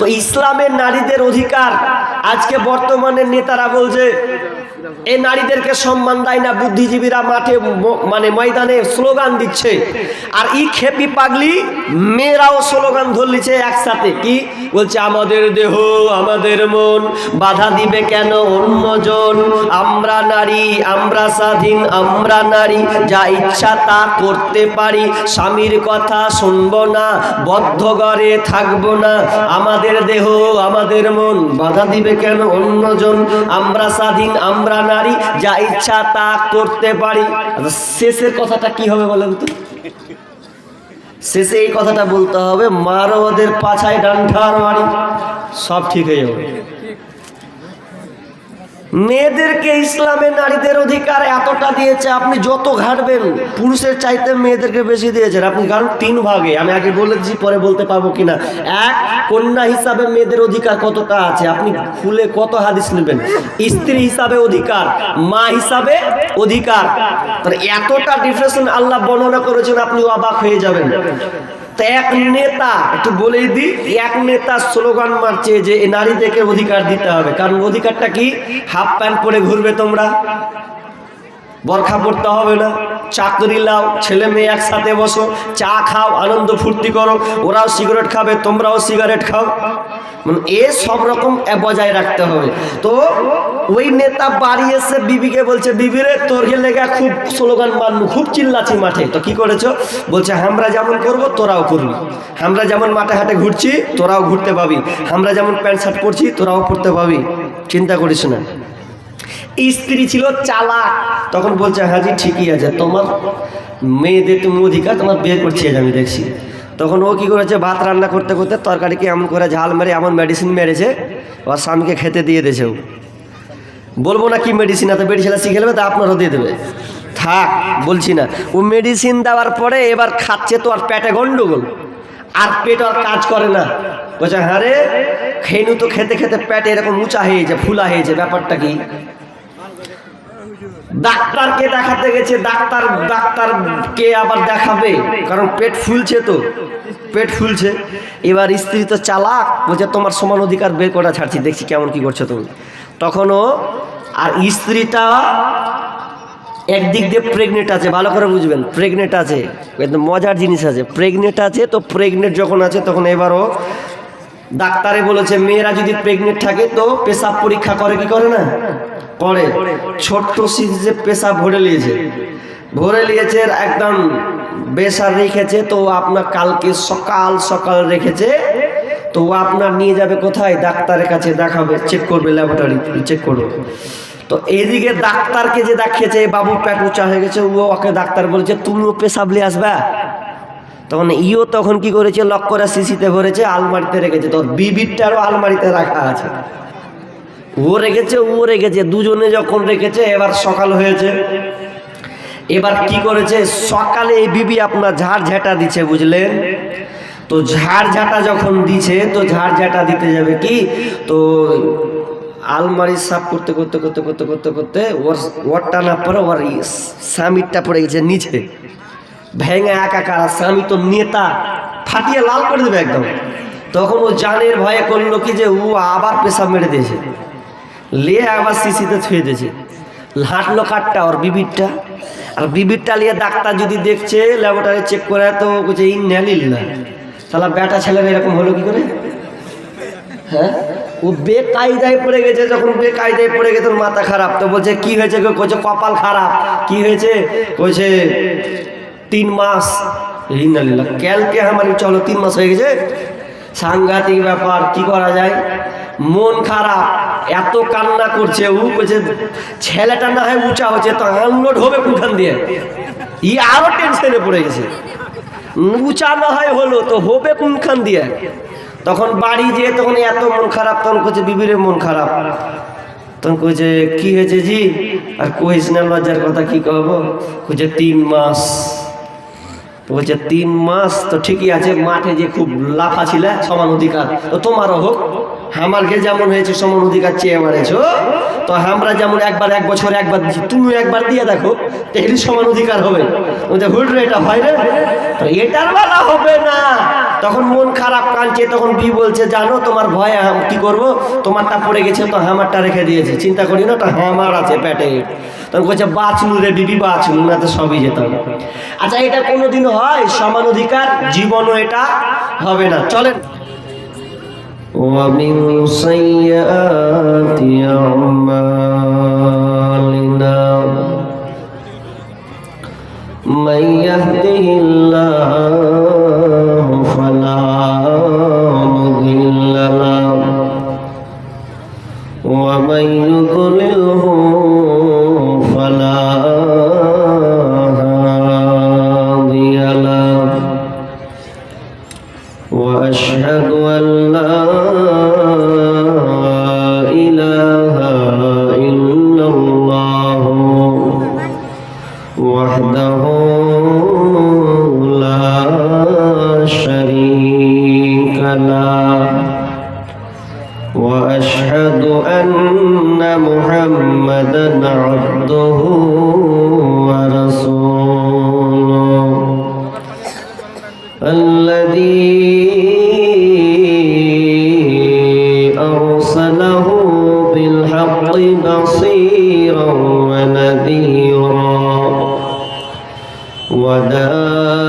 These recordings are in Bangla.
তো ইসলামের নারীদের অধিকার। আজকে বর্তমানের নেতারা বলছে এই নারীদেরকে সম্মান দেয় না, বুদ্ধিজীবীরা মাঠে মানে ময়দানে স্লোগান দিচ্ছে। আর ই খেপি পাগলি, মেয়েরাও স্লোগান ধরলিছে একসাথে। কি? বলছে, আমাদের দেহ, আমাদের মন, বাধা দিবে কেন অন্যজন আমরা নারী, আমরা স্বাধীন, আমরা নারী, যা ইচ্ছা তা করতে পারি। স্বামীর কথা শুনব না, বদ্ধ ঘরে থাকব না। আমাদের দেহ, আমাদের মন, বাধা দিবে কেন অন্যজন আমরা স্বাধীন, আমরা নারী যা ইচ্ছা তা করতে পারি। আচ্ছা, শেষের কথাটা কি হবে বলেন তো? শেষে এই কথাটা বলতে হবে মারোদের পাছায় ডান্ডার মারি সব ঠিক হয়ে যাবে। মেয়েদেরকে ইসলামে নারীদের অধিকার এতটা দিয়েছে, আপনি যত ঘাটবেন, পুরুষের চাইতে মেয়েদেরকে বেশি দিয়েছেন। আপনি কারণ তিন ভাগে, আমি আগে বলেছি পরে বলতে পারব কিনা। এক, কন্যা হিসাবে মেয়েদের অধিকার কতটা আছে? আপনি খুলে কত হাদিস নেবেন। স্ত্রী হিসাবে অধিকার, মা হিসাবে অধিকার। এতটা ডিফারেন্স আল্লাহ বর্ণনা করেছেন, আপনি অবাক হয়ে যাবেন। তো এক নেতা, একটু বলেই দি এক নেতা স্লোগান মারছে যে নারীদেরকে অধিকার দিতে হবে। কারণ অধিকারটা কি? হাফ প্যান্ট পরে ঘুরবে তোমরা। বরখা পড়তে হবে না। চাকরি লাও, ছেলে মেয়ে একসাথে বসো, চা খাও, আনন্দ ফুর্তি করো, ওরাও সিগারেট খাবে, তোমরাও সিগারেট খাও। মানে এ সব রকম বজায় রাখতে হবে। তো ওই নেতা বাড়ি এসে বিবিকে বলছে বিবিরে তোর লেগা খুব স্লোগান মারলু, খুব চিল্লাছি মাঠে। তো কি করেছ? বলছে, আমরা যেমন করব, তোরাও করবি। আমরা যেমন মাঠে হাটে ঘুরছি, তোরাও ঘুরতে পাবি। আমরা যেমন প্যান্ট শার্ট পরছি, তোরাও পরতে পাবি। চিন্তা করিস না। স্ত্রী ছিল চালাক। তখন বলছে, হাজি, ঠিকই আছে। তোমার মেয়েদের তুমি অধিকার, তোমার বিয়ে করছি আমি, দেখছি। তখন ও কি করেছে? ভাত রান্না করতে করতে তরকারিকে এমন করে ঝাল মেরে, এমন মেডিসিন মেরেছে, ওর স্বামীকে খেতে দিয়ে দিয়েছে ও। বলব না কি মেডিসিন এত মেডিসিন শিখে নেবে, তা আপনারও দিয়ে দেবে। থাক, বলছি না। ও মেডিসিন দেওয়ার পরে এবার খাচ্ছে তো আর পেটে গন্ডগোল। আর পেট আর কাজ করে না। বলছে হ্যাঁ রে খেনু তো, খেতে খেতে পেটে এরকম উঁচা হয়েছে ফুলা হয়েছে ব্যাপারটা কি? ডাক্তারকে দেখাতে গেছে, ডাক্তার ডাক্তারকে আবার দেখাবে? কারণ পেট ফুলছে তো, পেট ফুলছে। এবার স্ত্রী তো চালাক, বলছে, তোমার সমান অধিকার বের করা ছাড়ছি, দেখছি কেমন কি করছ তুমি। তখনও আর স্ত্রীটা একদিক দিয়ে প্রেগনেন্ট আছে, ভালো করে বুঝবেন প্রেগনেন্ট আছে, একদম মজার জিনিস আছে। প্রেগনেন্ট আছে তো প্রেগনেন্ট যখন আছে, তখন এবারও ডাক্তারে বলেছে, মেয়েরা যদি প্রেগনেন্ট থাকে তো পেশাব পরীক্ষা করে, কি করে না? করে। ছোট্ট সিজে পেশাব ভরে নিয়েছে। ভরে নিয়েছে, একদম বেসার রেখেছে, তো আপনার কালকে সকাল সকাল রেখেছে, তো ও আপনার নিয়ে যাবে কোথায়? ডাক্তারের কাছে দেখাবে চেক করবে ল্যাবরেটরি চেক করবে। তো এদিকে ডাক্তারকে যে দেখিয়েছে বাবু পেট উঁচা হয়ে গেছে, ও ওকে ডাক্তার বলেছে, তুমিও পেশাব নিয়ে আসবা? তখন ইও তখন কি করেছে? লক করে শিশিতে ভরেছে, আলমারিতে রেখেছে। তোর বিবিরটারও আলমারিতে রাখা আছে। ও রেখেছে ও রেখেছে। দুজনে যখন রেখেছে, এবার সকাল হয়েছে। এবার কি করেছে? সকালে এই বিবি আপনার ঝাড় ঝাঁটা দিচ্ছে, বুঝলেন? তো ঝাড় ঝাঁটা যখন দিছে, তো ঝাড় ঝাঁটা দিতে যাবে কি? তো আলমারি সাফ করতে করতে করতে করতে করতে করতে ওর ওর টানা পরে ওর স্বামীরটা পড়ে গেছে নিচে। ভেঙে একাকার আর স্বামী তো নেতা ফাটিয়ে লাল করে দেবে একদম। তখন ও জানের ভয়ে করল কি যে ও আবার পেশাব মেরে দিয়েছে। লে আবার শিশিতে ছুঁয়ে দিয়েছে। হাঁটলো কাঠটা ওর বিবিরটা। আর বিবিরটা নিয়ে ডাক্তার যদি দেখছে ল্যাবরেটরি চেক করে তো বলছে ইনহ্যালিল্লা তাহলে বেটা ছেলের এরকম হলো কি করে? হ্যাঁ? ও বেকায়দায় পড়ে গেছে, যখন বেকায়দায় পড়ে গেছে মাথা খারাপ। তো বলছে, কি হয়েছে কইছে, কপাল খারাপ। কি হয়েছে? কইছে তিন মাস। ইন্নালিল্লাহ ক্যালকে আমার চলো, তিন মাস হয়ে গেছে। সাংঘাতিক ব্যাপার, কি করা যায়? মন খারাপ, এত কান্না করছে ও কইছে ছেলেটা না হয় উঁচা হচ্ছে, তো আনলোড হবে কোনখান দিয়ে? ই আরও টেনশনে পড়ে গেছে। উঁচা না হয় হলো, তো হবে কোনখান দিয়ে? তখন বাড়ি যেয়ে তখন এত মন খারাপ, তখন কইছে বিবিরে মন খারাপ। তখন কইছে, কি হয়েছে জি? আর কইস না, লজ্জার কথা কি কব কইছে, তিন মাস। বলছে, তিন মাস তো ঠিকই আছে, মাঠে যে খুব লাফা ছিল, সমান অধিকার। তো তোমারও হোক, আমারকে যেমন হয়েছে, সমান অধিকার চেয়ে মারেছ তো আমরা যেমন একবার এক বছর একবার তুমি একবার দিয়ে দেখো এরই সমান অধিকার হবে। এটা হয় রে। তো এটার বেলা হবে না। তখন মন খারাপ কাঁদছে, তখন বি বলছে, জানো, তোমার ভয়ে কি করব? তোমারটা পড়ে গেছে, তো হামারটা রেখে দিয়েছে। চিন্তা করি না, তো হামার আছে, পেটে। তখন বলছে বাঁচলু রে বিবি বাঁচলু না তো সবই যেতাম আচ্ছা এটা কোনোদিন হয় সমান অধিকার জীবনও এটা হবে না চলেন ومن سيئات أعمالنا من يهده الله وحده وداعيا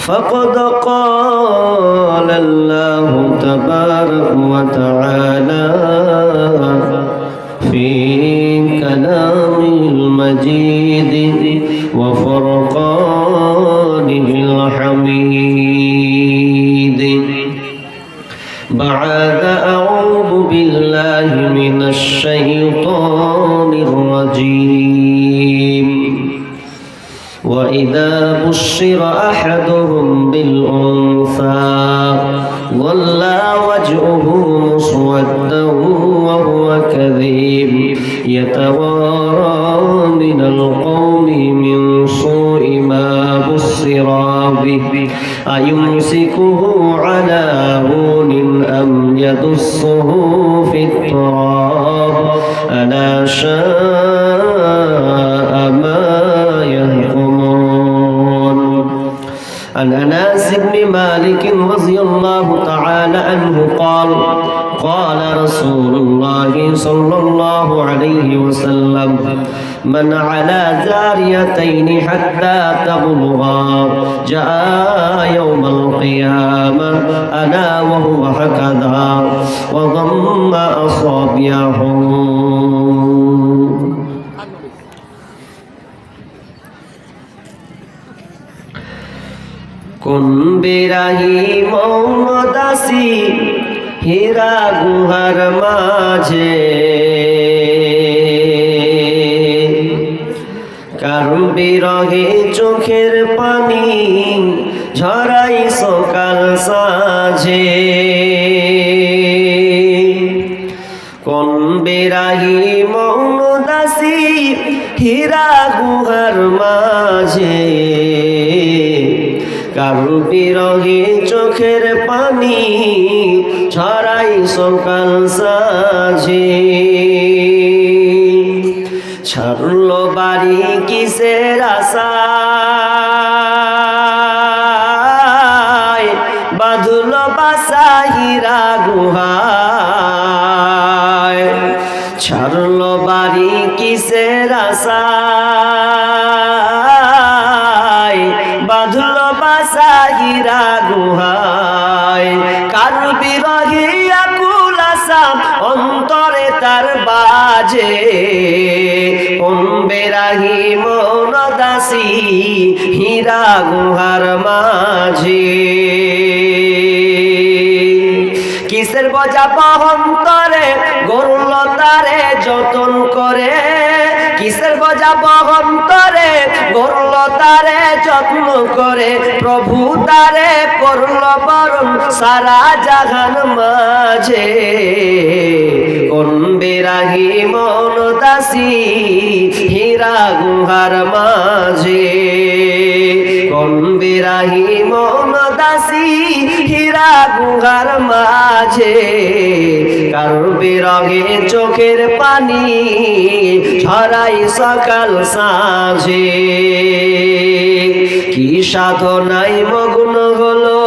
فقد قال الله تبارك وتعالى في كلامه المجيد وفرقانه الحميد. بعد أعوذ بالله من الشيطان الرجيم. وإذا بشر أحدهم بالأنثى. ظل وجهه مسودا وهو كذيب يتوارى من القوم من سوء ما بصر به. أيمسكه عن انس بن مالك رضي الله تعالى عنه قال قال رسول الله صلى الله عليه وسلم من على جاريتين حتى تبلغا جاء يوم القيامة أنا وهو هكذا وضم أصابعه কোন বেরাহি মৌন দাসী হীরা গুহার মাঝে। কারণ বিরহে চোখের পানি ঝরাই সকাল সাঝে? কোন বেরাহি মৌন দাসী হীরা গুহার মাঝে। কারু বিরহে চোখের পানি ছড়াই সকাল সাঝে। ছাড়ল বাড়ি কিসের আশা? বাজে বেরাহি মন দাসী, হীরা গুহার মাঝে। কিসের বজা বহন করে গরুল তারে যতন করে? কিসের বজা বহন করে গরুল তারে যত্ন করে? প্রভু তারে করল বরণ সারা জাহান মাঝে। কোন বেরাহি মন দাসী হীরা গুহার মাঝে। কোন বিরাহি মন দাসী হীরা গুহার মাঝে। কারোর বিরহে চোখের পানি ছড়াই সকাল সাঁঝে। কি সাধনাই মগ্ন হলো,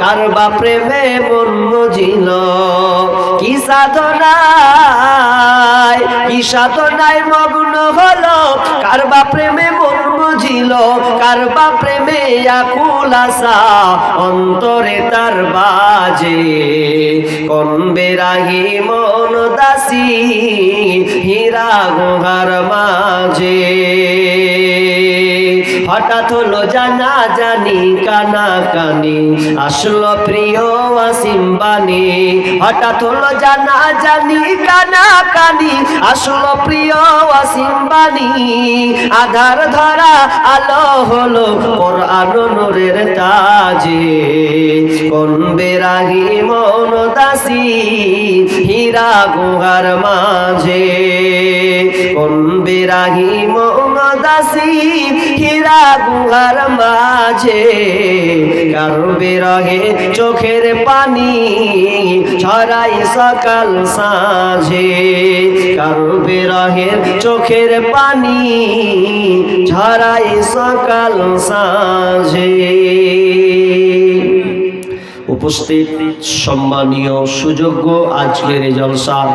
কার বা প্রেমে মন মজিল? কি সাধনায় কি সাধনায় মগ্ন হলো। কার বা প্রেমে মন বুঝিল কার বা প্রেমে আকুল অন্তরে তার বাজে। কোন বেরাহি মন দাসী, হীরা গুহার মাঝে। হঠাৎ হলো জানা জানি কানা কানি আসলো প্রিয় আসিম্বানি হঠাৎ হলো জানা জানি কানা কানি আসলো প্রিয় আসিম্বানি আধার ধরা আলো হলো কোরআন নূরের তাজে। কোন বেরাহি মন দাসী, হীরা গুহার মাঝে। কোন বেরাহি মন দাসী হীরা গুহার মাঝে। কারও বেরহে চোখের পানি, ছড়াই সকাল সাঁঝে। কারও বেরহে চোখের পানি, ছড়াই সকাল সাঁঝে। উপস্থিত সম্মানীয় সুযোগ্য আজকের এই জলসার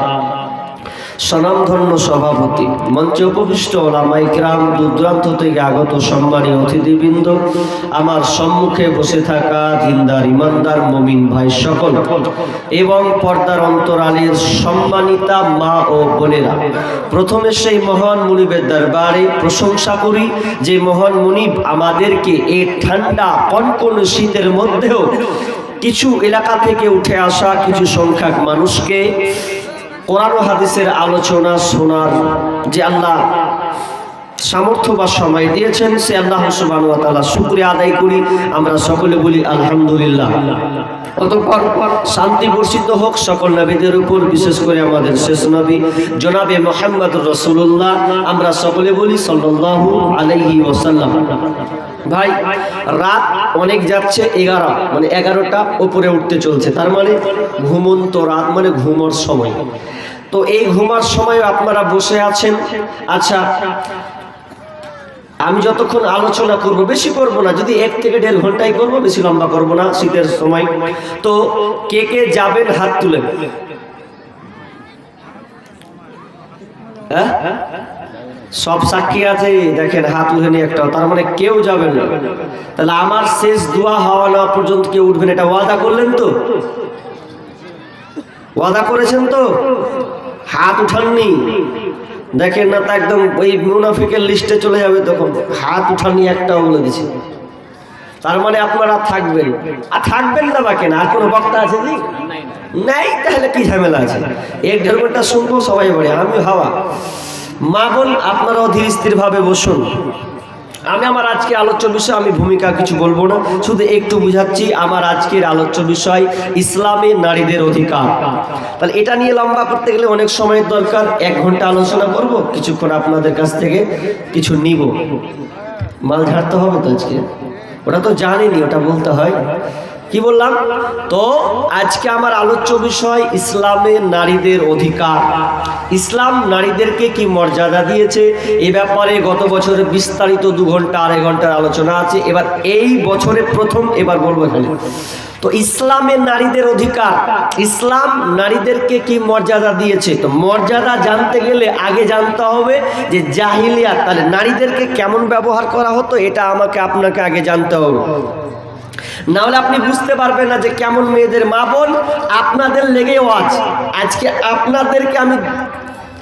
স্বনামধন্য সভাপতি। মঞ্চে উপবিষ্ট ওলামাই গ্রাম দূরান্ত থেকে আগত সম্মানী অতিথিবৃন্দ, আমার সম্মুখে বসে থাকা দিনদার, ইমানদার, মমিন ভাই সকল এবং পর্দার অন্তরালের সম্মানিতা মা ও বোনেরা। প্রথমে সেই মহান মুনিবের দরবারে প্রশংসা করি যে মহান মুনিব আমাদেরকে এই ঠান্ডা, কনকন শীতের মধ্যেও কিছু এলাকা থেকে উঠে আসা কিছু সংখ্যক মানুষকে কোরআন হাদিসের আলোচনা শোনার যে আল্লাহ সামর্থ্য বা সময় দিয়েছেন, সে আল্লাহ ওয়া তাআলা আদায় করি। আমরা সকলে বলি আলহামদুলিল্লাহ। অতঃপর শান্তি বর্ষিত হোক সকল নবীদের উপর, বিশেষ করে আমাদের শেষ নবী, জনাবে মোহাম্মদ রসুল্লাহ আমরা সকলে বলি সাল্লাল্লাহু আলাইহি ওয়াসাল্লাম। ভাই, রাত অনেক যাচ্ছে এগারো মানে এগারোটা ওপরে উঠতে চলছে। তার মানে ঘুমন্ত রাত মানে ঘুমোর সময়। তো এই ঘুমার সময় আপনারা বসে আছেন? আচ্ছা আমি যতক্ষণ আলোচনা করব, বেশি করব না। যদি এক থেকে দেড় ঘন্টাই করব, বেশি লম্বা করব না শীতের সময়। তো কে কে যাবেন, হাত তুলেন। হ্যাঁ? সব সাক্ষী আছে, দেখেন হাত উঠেনি একটা, তার মানে কেউ যাবেন না। তাহলে আমার শেষ দোয়া হওয়া না পর্যন্ত কেউ উঠবেন, এটা ওয়াদা করলেন তো? ওয়াদা করেছেন তো? হাত উঠাননি। দেখেন না তা একদম ওই মুনাফিকের লিস্টে চলে যাবে তখন। হাত উঠানি একটা বলে দিছে। তার মানে আপনারা থাকবেন। আর থাকবেন না বা কেন? আর কোনো বক্তা আছে কি? নাই, তাহলে কি ঝামেলা আছে? এক দেড় ঘণ্টা শুনব, সবাই বলে আমি হাওয়া। মা বোন, আপনারাও ধীর স্থিরভাবে বসুন। আমি আমার আজকে আলোচ্য বিষয়, আমি ভূমিকা কিছু বলব না, শুধু একটু বুঝাচ্ছি আমার আজকের আলোচ্য বিষয়, ইসলামে নারীদের অধিকার। তাহলে এটা নিয়ে লম্বা করতে গেলে অনেক সময়ের দরকার, এক ঘণ্টা আলোচনা করব, কিছুক্ষণ আপনাদের কাছ থেকে কিছু নিব। মাল ঝাড়তে হবে তো আজকে? ওটা তো জানেনি, ওটা বলতে হয়। কি বললাম? তো আজকে আমার আলোচ্য বিষয় ইসলামে নারীদের অধিকার। ইসলাম নারীদেরকে কি মর্যাদা দিয়েছে? এ ব্যাপারে গত বছরে বিস্তারিত দু ঘণ্টা, আড়াই ঘণ্টার আলোচনা আছে। এবার এই বছরে প্রথম এবার বলব এখানে। তো ইসলামের নারীদের অধিকার। ইসলাম নারীদেরকে কি মর্যাদা দিয়েছে? তো মর্যাদা জানতে গেলে আগে জানতে হবে যে জাহিলিয়াত, তাহলে নারীদেরকে কেমন ব্যবহার করা হতো, এটা আমাকে, আপনাকে আগে জানতে হবে। না হলে আপনি বুঝতে পারবেন না যে কেমন মেয়েদের মা বোন, আপনাদের লেগে ওয়াজ আজকে আপনাদেরকে আমি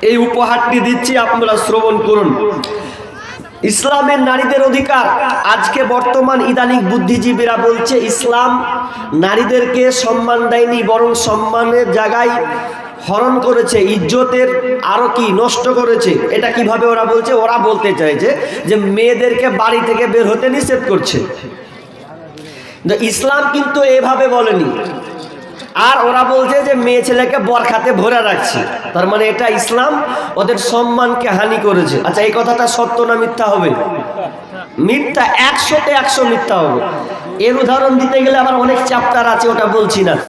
এই উপহারটি দিচ্ছি, আপনারা শ্রবণ করুন। ইসলামের নারীদের অধিকার। আজকে বর্তমান ইদানিক বুদ্ধিজীবীরা বলছে, ইসলাম নারীদেরকে সম্মান দেয়নি, বরং সম্মানের জায়গায় হরণ করেছে, ইজ্জতের আরও কি নষ্ট করেছে। এটা কীভাবে ওরা বলছে? ওরা বলতে চাইছে যে, মেয়েদেরকে বাড়ি থেকে বের হতে নিষেধ করছে। কিন্তু ইসলাম কিন্তু এভাবে বলেনি। আর ওরা বলছে যে মেয়ে ছেলেকে বরখাতে ভরে রাখছি। তার মানে এটা ইসলাম, ওদের সম্মানকে হানি করেছে। আচ্ছা এই কথাটা সত্য না মিথ্যা হবে? মিথ্যা, একশোতে একশো মিথ্যা হবে। এর উদাহরণ দিতে গেলে আমার অনেক চ্যাপ্টার আছে, ওটা বলছি না।